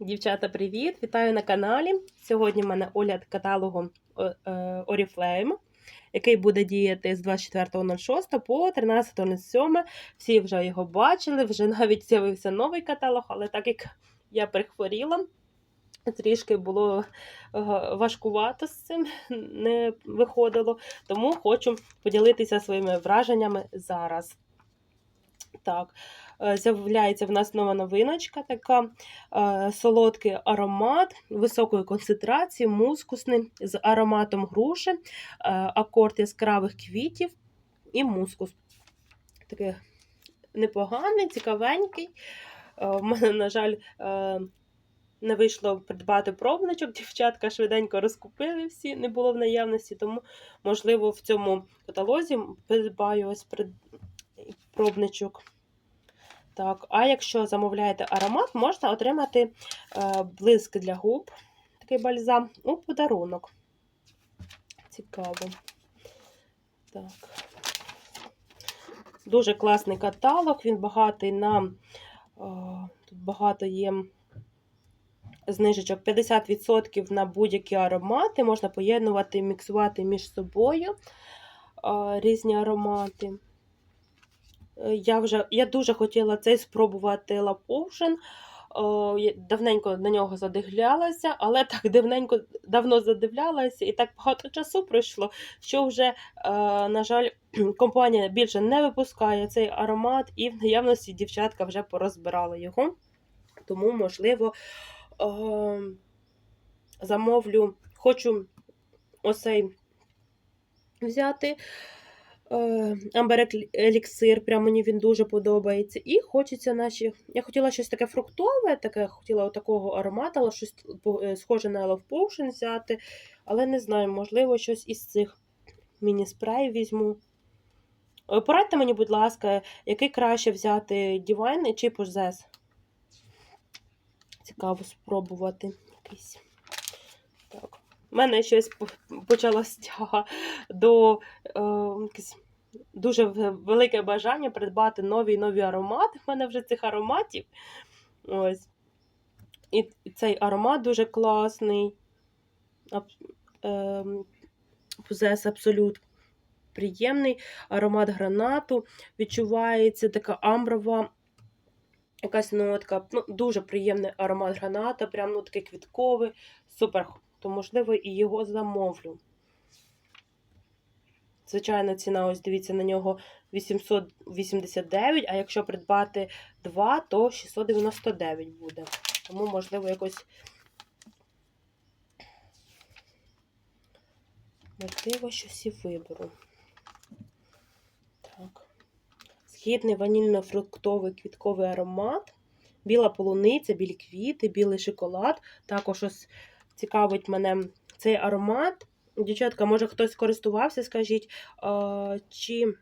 Дівчата, привіт! Вітаю на каналі. Сьогодні в мене огляд каталогу е, е, Oriflame, який буде діяти з 24.06 по 13.07. Всі вже його бачили, вже навіть з'явився новий каталог, але так як я перехворіла, трішки було е, важкувато з цим, не виходило, тому хочу поділитися своїми враженнями зараз. Так, е, з'являється в нас нова новиночка, така е, солодкий аромат високої концентрації, мускусний, з ароматом груші, е, акорд яскравих квітів і мускус. Такий непоганий, цікавенький. У мене, на жаль, не вийшло придбати пробничок. Дівчатка швиденько розкупили всі, не було в наявності, тому, можливо, в цьому каталозі придбаю ось. Пробничок. Так, а якщо замовляєте аромат, можна отримати е, блиск для губ, такий бальзам, у подарунок. Цікаво. Так. Дуже класний каталог, він багатий на. Е, тут багато є знижечок 50% на будь-які аромати. Можна поєднувати, міксувати між собою е, різні аромати. Е, Я вже я дуже хотіла цей спробувати Ocean. Давненько на нього задивлялася, але так давненько давно задивлялася, і так багато часу пройшло, що вже, е, на жаль, компанія більше не випускає цей аромат, і в наявності дівчатка вже порозбирали його. Тому, можливо, замовлю, хочу оцей взяти. Амбер еліксир, прямо мені він дуже подобається. І хочеться наші. Я хотіла щось таке фруктове, таке, хотіла такого аромату, але щось е, схоже на Love Potion взяти. Але не знаю, можливо, щось із цих міні-спрей візьму. Е, Порадьте мені, будь ласка, який краще взяти Divine чи Possess? Цікаво спробувати якийсь. У мене щось почалась тяга до е, дуже велике бажання придбати нові і нові аромати. У мене вже цих ароматів. Ось. І цей аромат дуже класний. Пузес абсолют приємний. Аромат гранату. Відчувається така амброва. Якась нотка, ну, дуже приємний аромат граната, прям ну, такий квітковий, супер то, можливо, і його замовлю. Звичайно, ціна, ось дивіться, на нього 889, а якщо придбати 2, то 699 буде. Тому, можливо, якось. Можливо, щось і виберу. Так. Східний ванільно-фруктовий квітковий аромат. Біла полуниця, білі квіти, білий шоколад. Також ось цікавить мене цей аромат. Дівчатка, може хтось користувався, скажіть, чи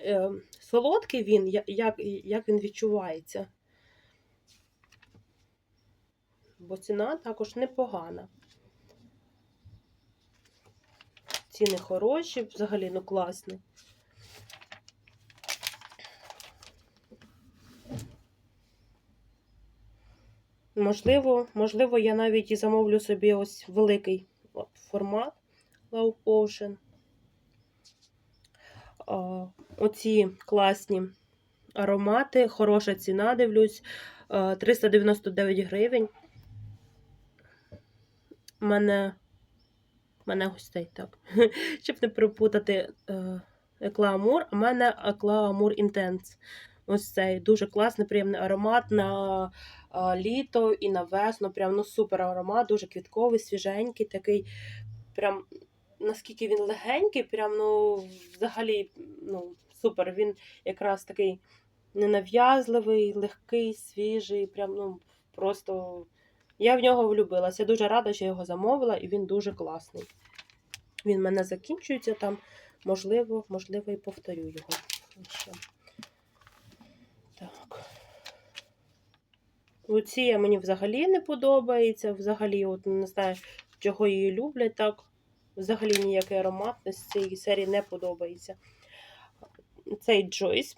е, солодкий він, як, як він відчувається? Бо ціна також непогана. Ціни хороші, взагалі, ну класні. Можливо, можливо, я навіть і замовлю собі ось великий формат Low Potion. Оці класні аромати, хороша ціна, дивлюсь, 399 гривень. Мене, мене гостей, так. Щоб не перепутати Екламур, а в мене Екламур Intense. Ось цей дуже класний, приємний аромат на літо і на весну. Прям ну супер аромат, дуже квітковий, свіженький, такий. Прям наскільки він легенький, прям ну взагалі ну, супер. Він якраз такий ненав'язливий, легкий, свіжий. Прям ну просто я в нього влюбилася. Дуже рада, що його замовила, і він дуже класний. Він в мене закінчується там, можливо, можливо, і повторю його. Ще. Так. Луція мені взагалі не подобається. Взагалі, от не знаю, чого її люблять так. Взагалі ніякий аромат з цієї серії не подобається. Цей Джойс.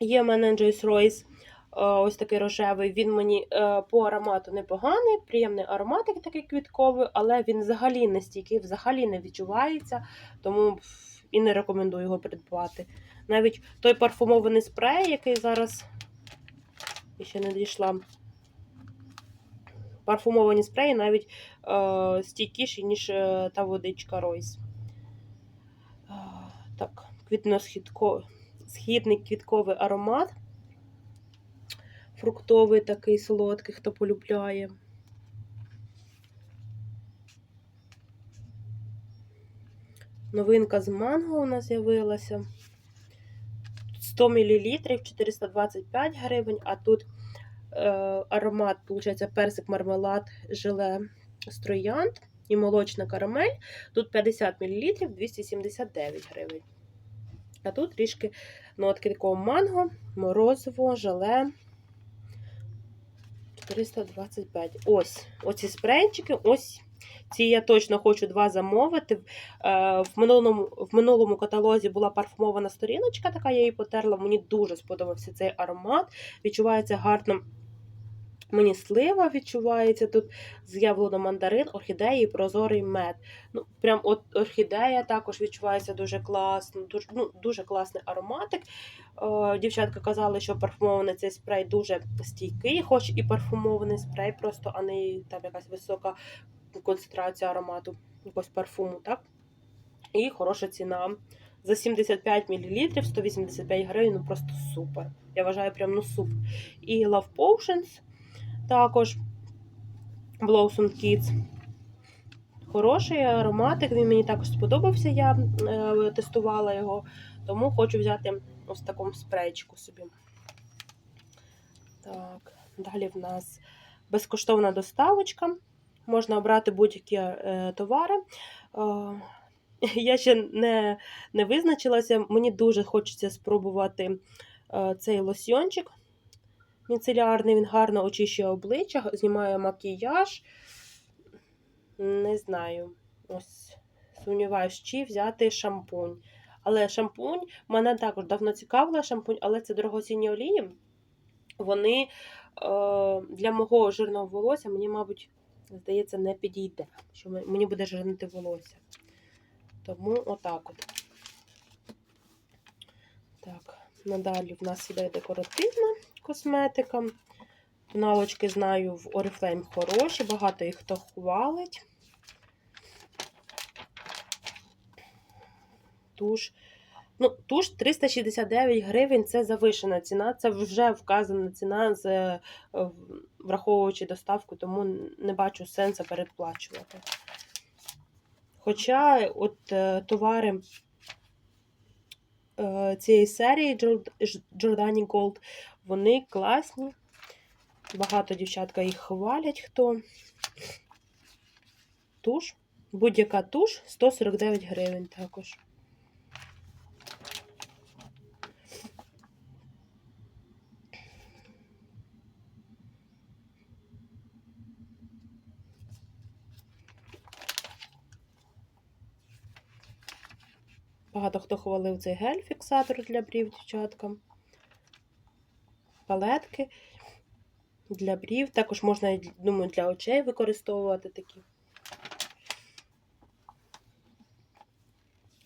Є в мене Джойс Ройс. ось такий рожевий. Він мені е, по аромату непоганий, приємний ароматик такий квітковий, але він взагалі не стійкий, взагалі не відчувається, тому і не рекомендую його придбати. Навіть той парфумований спрей, який зараз ще не дійшла. Парфумовані спреї навіть е, стійкіші, ніж е, та водичка Ройс. Е, так, квітно-східний квітковий аромат. Фруктовий такий солодкий, хто полюбляє. Новинка з манго у нас з'явилася. 100 мл 425 гривень, а тут е, аромат, виходить, персик, мармелад, желе з троянд і молочна карамель. Тут 50 мл 279 гривень. А тут трішки нотки такого манго, морозиво, желе. 425. Ось оці спрейчики, ось ці я точно хочу два замовити. Е, В минулому, в минулому каталозі була парфумована сторіночка, така я її потерла. Мені дуже сподобався цей аромат. Відчувається гарно. Мені слива відчувається тут з'явлено мандарин, орхідеї і прозорий мед. Ну, прям от орхідея також відчувається дуже класно, дуже, ну, дуже класний ароматик. Е, дівчатка казали, що парфумований цей спрей дуже стійкий, хоч і парфумований спрей, просто, а не там якась висока концентрація аромату, якогось парфуму, так? І хороша ціна. За 75 мл 185 гривень, ну просто супер. Я вважаю, прям ну супер. І Love Potions також Blossom Kids. Хороший ароматик, він мені також сподобався, я е, тестувала його, тому хочу взяти ось такому спрейчику собі. Так, далі в нас безкоштовна доставочка. Можна обрати будь-які е, товари. Е, я ще не, не визначилася, мені дуже хочеться спробувати е, цей лосьйончик міцелярний, він гарно очищує обличчя, знімає макіяж. Не знаю, ось сумніваюсь, чи взяти шампунь. Але шампунь мене також давно цікавила шампунь, але це дорогоцінні олії. Вони е, для мого жирного волосся, мені, мабуть, здається, не підійде, що мені буде жирнити волосся. Тому отак от. Так, надалі в нас іде декоративна косметика. Тоналочки, знаю, в Oriflame хороші, багато їх хто хвалить. Туш. Ну, туш 369 гривень це завишена ціна, це вже вказана ціна, з, е, враховуючи доставку, тому не бачу сенсу передплачувати. Хоча от е, товари е, цієї серії Giordani Gold, вони класні. Багато дівчатка їх хвалять хто. Туш. Будь-яка туш 149 гривень також. Багато хто хвалив цей гель-фіксатор для брів, дівчаткам. Палетки для брів. Також можна, думаю, для очей використовувати такі.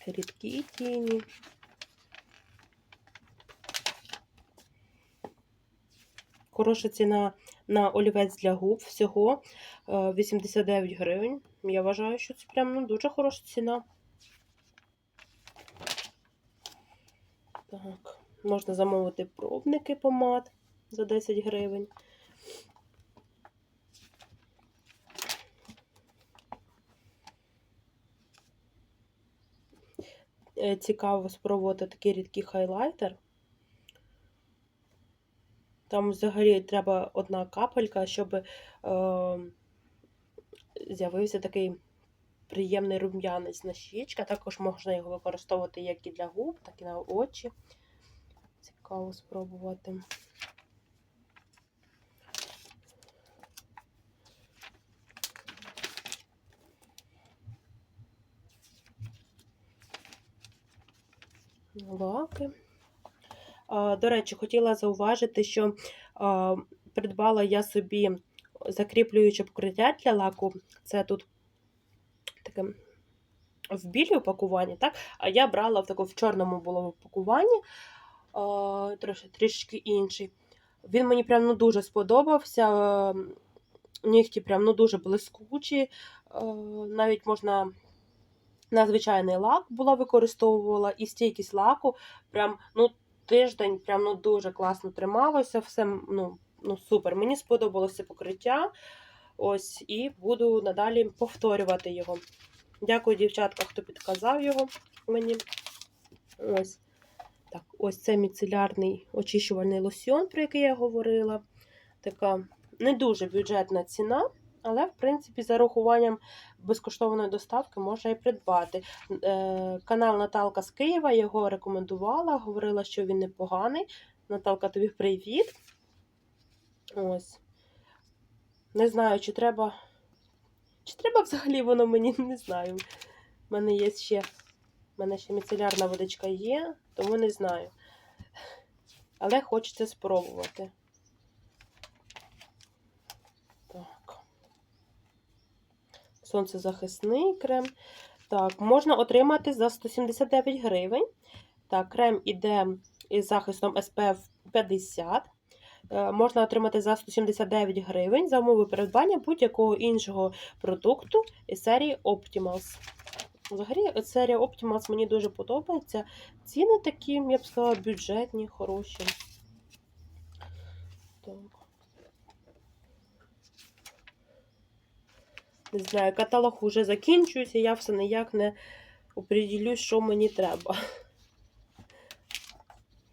Рідкі тіні. Хороша ціна на олівець для губ. Всього 89 гривень. Я вважаю, що це прям ну, дуже хороша ціна. Так, можна замовити пробники помад за 10 гривень. Е, Цікаво спробувати такий рідкий хайлайтер. Там взагалі треба одна капелька, щоб е, з'явився такий приємний рум'янець на щічка. Також можна його використовувати як і для губ, так і на очі. Цікаво спробувати. Лаки. До речі, хотіла зауважити, що Придбала я собі закріплююче покриття для лаку. Це тут таке в білій упакуванні, так? А я брала в такому в чорному було упакуванні, трошки трішки інший. Він мені прям ну, дуже сподобався. Нігті прям ну, дуже блискучі. Навіть можна на звичайний лак була використовувала і стійкість лаку. Прям ну, тиждень прям ну, дуже класно трималося. Все ну, ну, супер. Мені сподобалося покриття. Ось, і буду надалі повторювати його. Дякую, дівчатка, хто підказав його мені. Ось. Так, ось це міцелярний очищувальний лосьон, про який я говорила. Така не дуже бюджетна ціна, але, в принципі, за рахуванням безкоштовної доставки можна і придбати. Е, канал Наталка з Києва його рекомендувала, говорила, що він непоганий. Наталка, тобі привіт. Ось. Не знаю, чи треба. Чи треба взагалі воно мені не знаю. У мене є ще. У мене ще міцелярна водичка є, тому не знаю. Але хочеться спробувати. Так. Сонцезахисний крем. Так, можна отримати за 179 гривень. Так, крем іде із захистом SPF 50. Е, Можна отримати за 179 гривень за умови придбання будь-якого іншого продукту із серії Optimals. Взагалі, серія Optimals мені дуже подобається. Ціни такі, я б сказала, бюджетні, хороші. Так. Не знаю, каталог уже закінчується, я все ніяк не оприділюсь, що мені треба.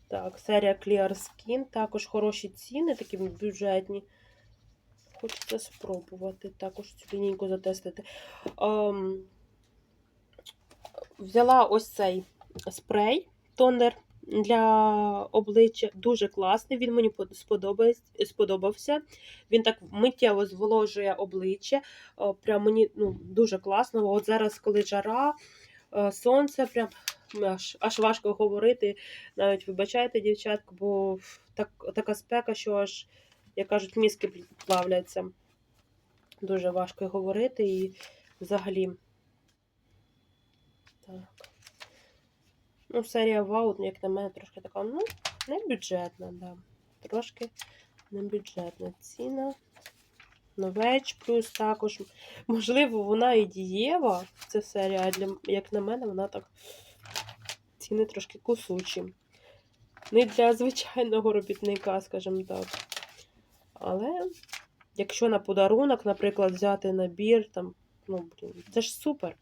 Так, серія Clear Skin, також хороші ціни, такі бюджетні. Хочеться спробувати також цю лінійку затестити. Ем, взяла ось цей спрей, тонер для обличчя. Дуже класний. Він мені сподобався. Він так миттєво зволожує обличчя. Прям мені ну, дуже класно. От зараз, коли жара, е, сонце, прям аж, аж важко говорити. Навіть вибачайте, дівчатку, бо так, така спека, що аж, як кажуть, мізки плавляться. Дуже важко говорити і взагалі. Так. Ну, серія Вау, як на мене, трошки така, ну, не бюджетна, да. Трошки не бюджетна ціна. Новеч плюс також. Можливо, вона і дієва, ця серія, а для, як на мене, вона так ціни трошки кусучі. Не для звичайного робітника, скажімо так. Але якщо на подарунок, наприклад, взяти набір, там, ну, блін, це ж супер.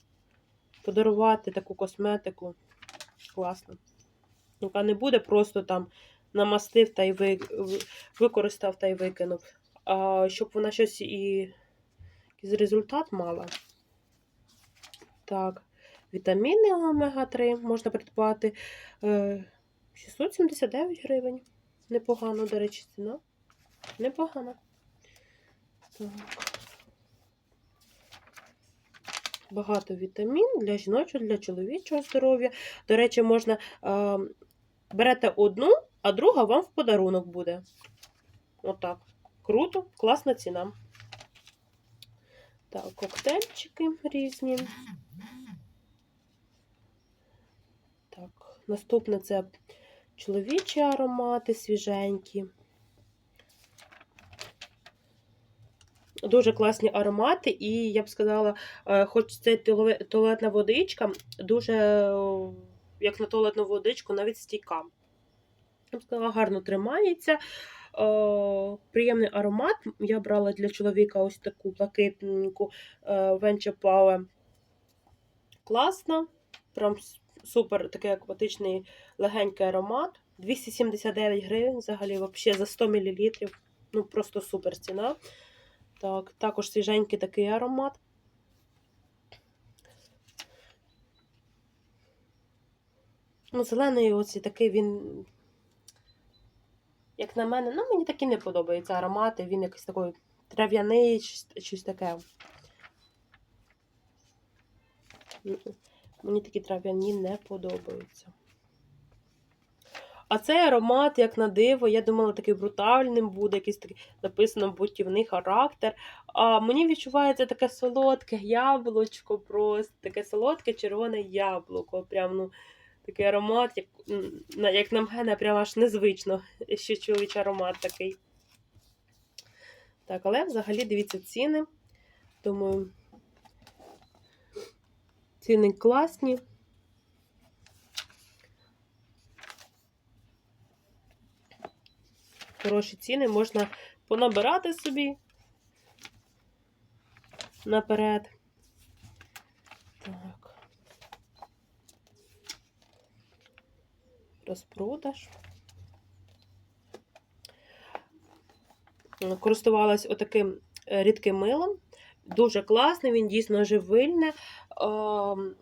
Подарувати таку косметику. Класно. Яка не буде просто там намастив та й ви, ви- використав та й викинув. А щоб вона щось і якийсь результат мала. Так, вітаміни омега-3 можна придбати. Е, 679 гривень. Непогано, до речі, ціна. Непогано. Так. Багато вітамін для жіночого, для чоловічого здоров'я. До речі, можна е, берете одну, а друга вам в подарунок буде. Отак. Круто, класна ціна. Так, коктейльчики різні. Так, наступне це чоловічі аромати, свіженькі. Дуже класні аромати, і я б сказала, е, хоч це туалетна водичка, дуже, як на туалетну водичку, навіть стійка. Я б сказала, гарно тримається. Приємний аромат. Я брала для чоловіка ось таку блакитненьку е, Venture Power. Класно. Прям супер такий акватичний легенький аромат. 279 гривень взагалі, взагалі за 100 мл. Ну, просто супер ціна. Так, також свіженький такий аромат. Ну, зелений оцей такий він. Як на мене, ну мені такі не подобаються аромати, він якийсь такий трав'яний, щось таке. Мені такі трав'яні не подобаються. А цей аромат, як на диво, я думала, такий брутальним буде, якийсь такий написано бутівний характер. А мені відчувається таке солодке яблучко, просто таке солодке червоне яблуко. Прям, ну, такий аромат, як, як на мене, прям аж незвично, що чоловічий аромат такий. Так, але взагалі дивіться ціни. Думаю, ціни класні. Хороші ціни можна понабирати собі наперед. Так. Розпродаж. Користувалась отаким е, рідким милом. Дуже класний, він дійсно живильне,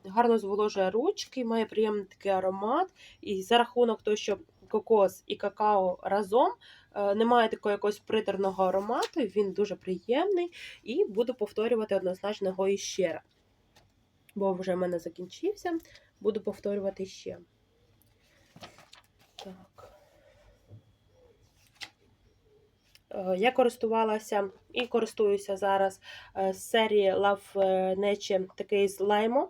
гарно зволожує ручки, має приємний такий аромат. І за рахунок того, що кокос і какао разом е, немає такого якогось приторного аромату, він дуже приємний і буду повторювати однозначно його іще. раз. Бо вже в мене закінчився, буду повторювати ще. Так. Е, Я користувалася і користуюся зараз е, з серії Love е, Nature, такий з лаймо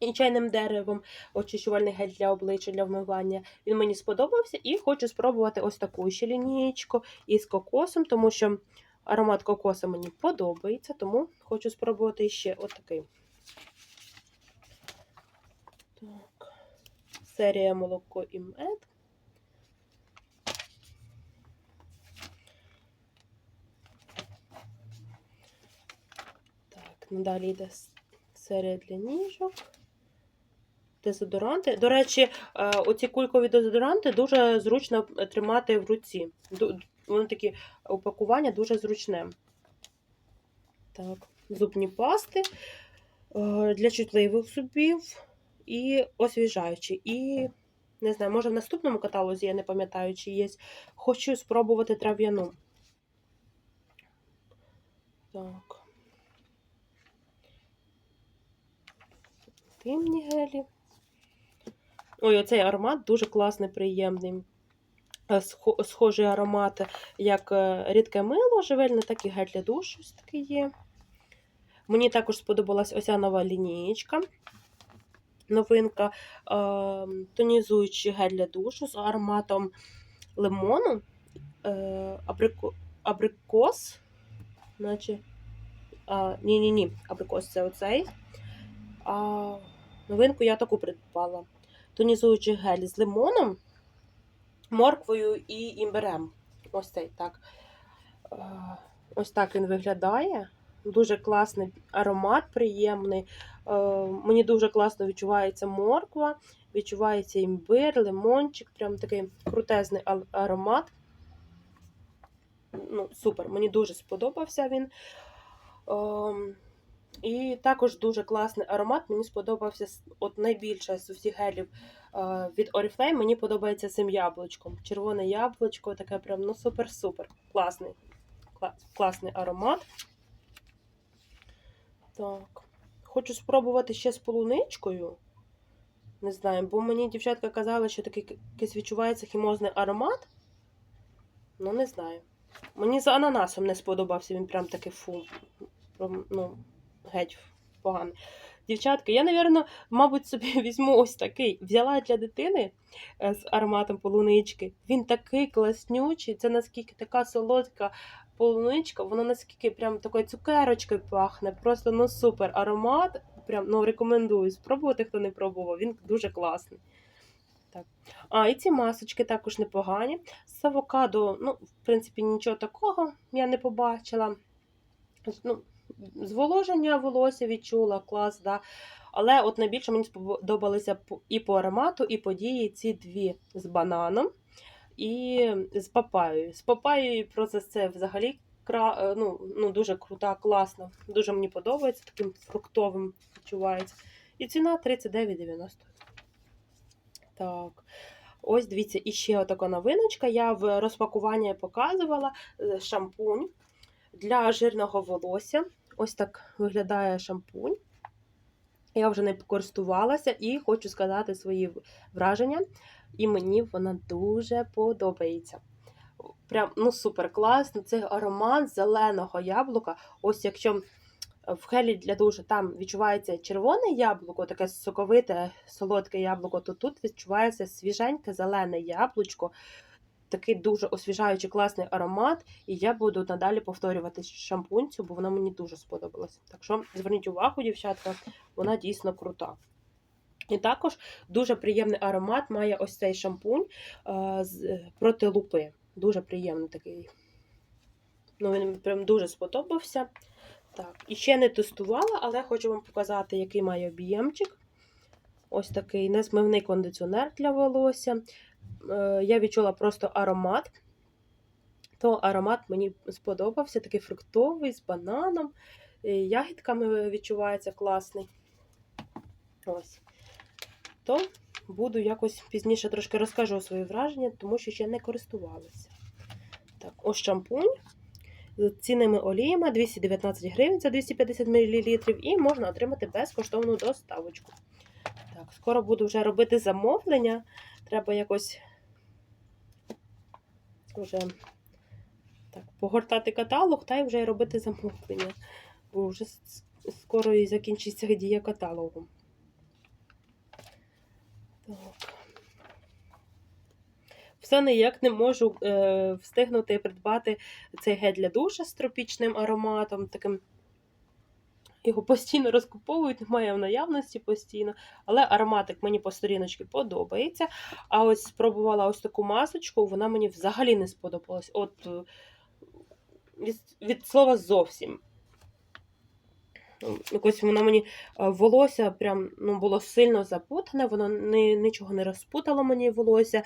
і чайним деревом, очищувальний гель для обличчя для вмивання. Він мені сподобався і хочу спробувати ось таку ще лінієчку із кокосом, тому що аромат кокоса мені подобається, тому хочу спробувати ще отакий. Так. Серія молоко і мед. Так, надалі йде с- серія для ніжок. Дезодоранти. До речі, е, оці кулькові дезодоранти дуже зручно тримати в руці. Вони такі упакування дуже зручне. Так, зубні пасти е, для чутливих зубів і освіжаючі. І не знаю, може в наступному каталозі, я не пам'ятаю, чи є. Хочу спробувати трав'яну. Так. Тимні гелі. Ой, оцей аромат дуже класний, приємний. Е, Схожий аромат, як е, рідке мило живельне, так і гель для душу такий є. Мені також сподобалась оця нова лінієчка. Новинка е, тонізуючий гель для душу з ароматом лимону, абрико, абрикос, наче. А, ні-ні-ні, абрикос це оцей. А, новинку я таку придбала. Тонізуючий гель з лимоном, морквою і імбирем. Ось цей так. Е, Ось так він виглядає. Дуже класний аромат, приємний. Е, Мені дуже класно відчувається морква, відчувається імбир, лимончик. Прям такий крутезний аромат. Ну, супер, мені дуже сподобався він. І також дуже класний аромат. Мені сподобався от найбільше з усіх гелів е, від Oriflame. Мені подобається цим яблучком. Червоне яблучко, таке прям ну супер-супер. Класний. Кла- Класний аромат. Так. Хочу спробувати ще з полуничкою. Не знаю, бо мені дівчатка казали, що такий якийсь відчувається хімозний аромат. Ну, не знаю. Мені з ананасом не сподобався, він прям такий фу. Ну, геть поганий. Дівчатка, я, напевно, мабуть, собі візьму ось такий. Взяла для дитини е, з ароматом полунички. Він такий класнючий. Це наскільки така солодка полуничка, воно наскільки прям такою цукерочкою пахне. Просто ну супер аромат. Прям ну рекомендую спробувати, хто не пробував. Він дуже класний. Так. А, і ці масочки також непогані. З авокадо, ну, в принципі, нічого такого я не побачила. Ну, зволоження волосся відчула, клас, да. Але от найбільше мені сподобалися і по аромату, і по дії ці дві з бананом і з папаєю. З папаєю просто це взагалі кра... е, ну, ну, дуже крута, класна. Дуже мені подобається, таким фруктовим відчувається. І ціна 39,90. Так. Ось дивіться, і ще отака новиночка. Я в розпакуванні показувала е, шампунь для жирного волосся. Ось так виглядає шампунь. Я вже не користувалася і хочу сказати свої враження. і мені вона дуже подобається. Прям ну супер класно. Цей аромат зеленого яблука. Ось якщо в гелі для душу там відчувається червоне яблуко, таке соковите, солодке яблуко, то тут відчувається свіженьке зелене яблучко. Такий дуже освіжаючий класний аромат, і я буду надалі повторювати шампунь цю, бо вона мені дуже сподобалась. Так що зверніть увагу, дівчатка, вона дійсно крута. І також дуже приємний аромат має ось цей шампунь е, з, проти лупи. Дуже приємний такий. Ну, він прям дуже сподобався. Так, і ще не тестувала, але хочу вам показати, який має об'ємчик. Ось такий незмивний кондиціонер для волосся. Е, Я відчула просто аромат. То аромат мені сподобався, такий фруктовий з бананом. е, Ягідками відчувається класний. Ось. То буду якось пізніше трошки розкажу свої враження, тому що ще не користувалася. Так, ось шампунь з цінними оліями 219 гривень за 250 мл і можна отримати безкоштовну доставочку. Так, скоро буду вже робити замовлення. Треба якось вже так, погортати каталог та й вже робити замовлення. Бо вже скоро і закінчиться дія каталогу. Так. Все ніяк не можу е, встигнути придбати цей гель для душа з тропічним ароматом. Таким його постійно розкуповують, немає в наявності постійно. Але ароматик мені по сторіночці подобається. А ось спробувала ось таку масочку, вона мені взагалі не сподобалась. От е, від, від слова зовсім. Якось воно мені е, волосся прям ну, було сильно запутане, воно не, нічого не розпутало мені волосся.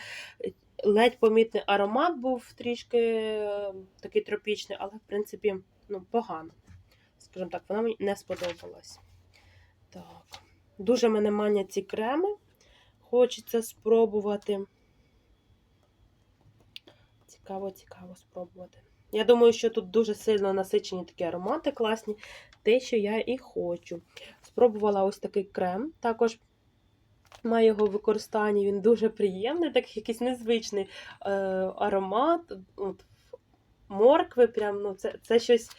Ледь помітний аромат був трішки е, такий тропічний, але, в принципі, ну, погано. Скажімо так, вона мені не сподобалась. Так. Дуже мене манять ці креми. Хочеться спробувати. Цікаво, цікаво спробувати. Я думаю, що тут дуже сильно насичені такі аромати класні, те, що я і хочу. Спробувала ось такий крем. Також має його використання, він дуже приємний, такий якийсь незвичний е, аромат. От, моркви, прям, ну, це, це щось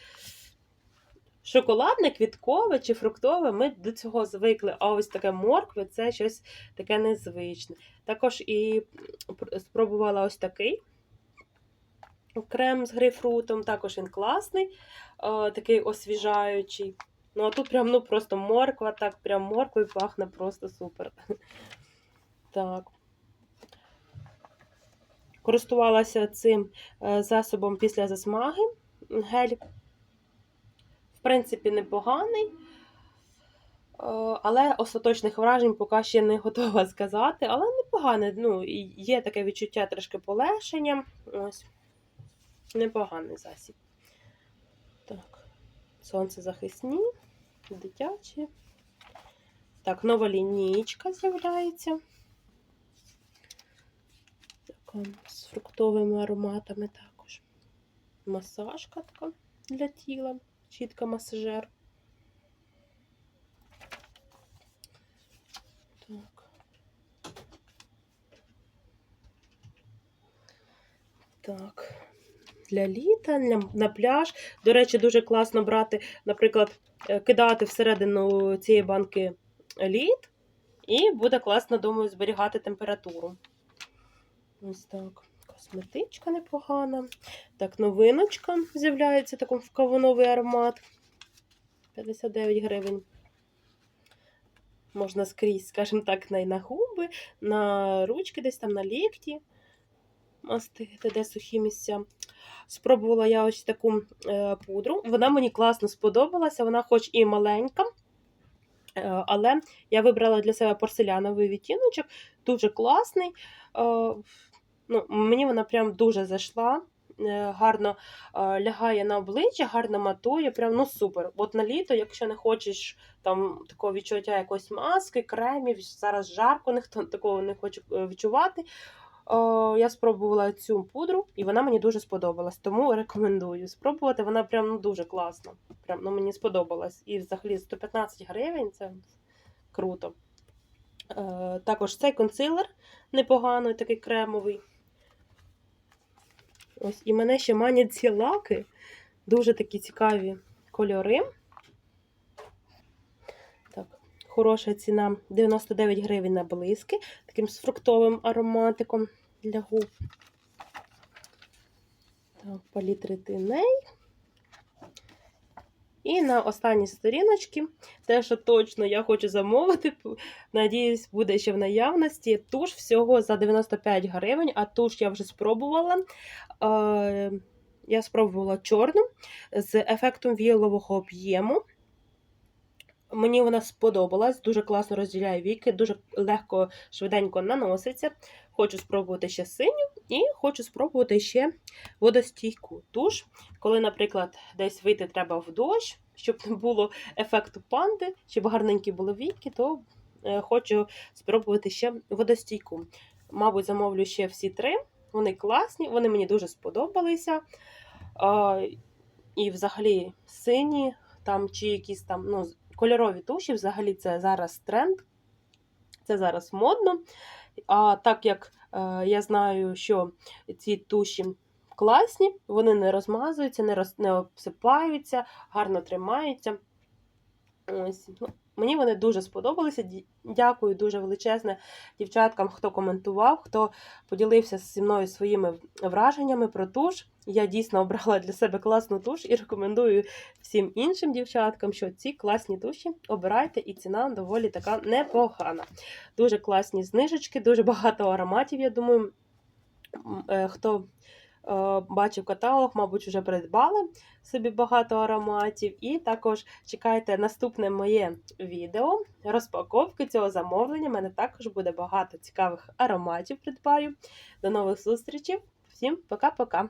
шоколадне, квіткове чи фруктове. Ми до цього звикли. А ось таке моркви це щось таке незвичне. Також і спробувала ось такий крем з грейпфрутом, також він класний, такий освіжаючий. Ну, а тут прям ну, просто морква, так, прям морквою пахне просто супер. Так. Користувалася цим е, засобом після засмаги. Гель, принципі, непоганий. Е, Але остаточних вражень поки ще не готова сказати. Але непогане. Ну, є таке відчуття трошки полегшення. Ось. Непоганий засіб. Так. Сонцезахисні, дитячі. Так, нова лінійка з'являється. Така з фруктовими ароматами також. Масажка така для тіла. Чітка масажер. Так. Так. Для літа, для, на пляж. До речі, дуже класно брати, наприклад, е, кидати всередину цієї банки лід, і буде класно, думаю, зберігати температуру. Ось так. Косметичка непогана. Так, новиночка з'являється такий кавуновий аромат. 59 гривень. Можна скрізь, скажімо так, на, губи, на ручки, десь там на лікті мастити, де сухі місця. Спробувала я ось таку е, пудру. Вона мені класно сподобалася, вона хоч і маленька, е, але я вибрала для себе порцеляновий відтіночок, дуже класний. Е, ну, мені вона прям дуже зайшла. е, Гарно е, лягає на обличчя, гарно матує, прям ну супер. От на літо, якщо не хочеш там такого відчуття якоїсь маски, кремів, зараз жарко, ніхто такого не хоче е, відчувати. Я спробувала цю пудру, і вона мені дуже сподобалась, тому рекомендую спробувати. Вона прям ну, дуже класна. Прям ну, мені сподобалась. І взагалі 115 гривень це круто. Також цей консилер непоганий, такий кремовий. Ось, і мене ще манять ці лаки. Дуже такі цікаві кольори. Так, хороша ціна 99 гривень на блиски, таким з фруктовим ароматиком для губ. Так, палітри тіней. І на останній сторіночці, те, що точно я хочу замовити, надіюсь, буде ще в наявності. Туш всього за 95 гривень, а туш я вже спробувала. Я спробувала чорну з ефектом віялового об'єму. Мені вона сподобалась, дуже класно розділяє віки, дуже легко, швиденько наноситься. Хочу спробувати ще синю і хочу спробувати ще водостійку туш. Коли, наприклад, десь вийти треба в дощ, щоб не було ефекту панди, щоб гарненькі були віки, то е, хочу спробувати ще водостійку. Мабуть, замовлю ще всі три. Вони класні, вони мені дуже сподобалися. І взагалі сині там чи якісь там ну, кольорові туші, взагалі це зараз тренд, це зараз модно. А так як я знаю, що ці туші класні, вони не розмазуються, не, роз, не обсипаються, гарно тримаються. Ось. Ну, мені вони дуже сподобалися. Дякую дуже величезне дівчаткам, хто коментував, хто поділився зі мною своїми враженнями про туш. Я дійсно обрала для себе класну туш і рекомендую всім іншим дівчаткам, що ці класні туші обирайте, і ціна доволі така непогана. Дуже класні знижечки, дуже багато ароматів. Я думаю, е, хто бачив каталог, мабуть, вже придбали собі багато ароматів. І також чекайте наступне моє відео розпаковки цього замовлення. У мене також буде багато цікавих ароматів. Придбаю. До нових зустрічей. Всім пока-пока!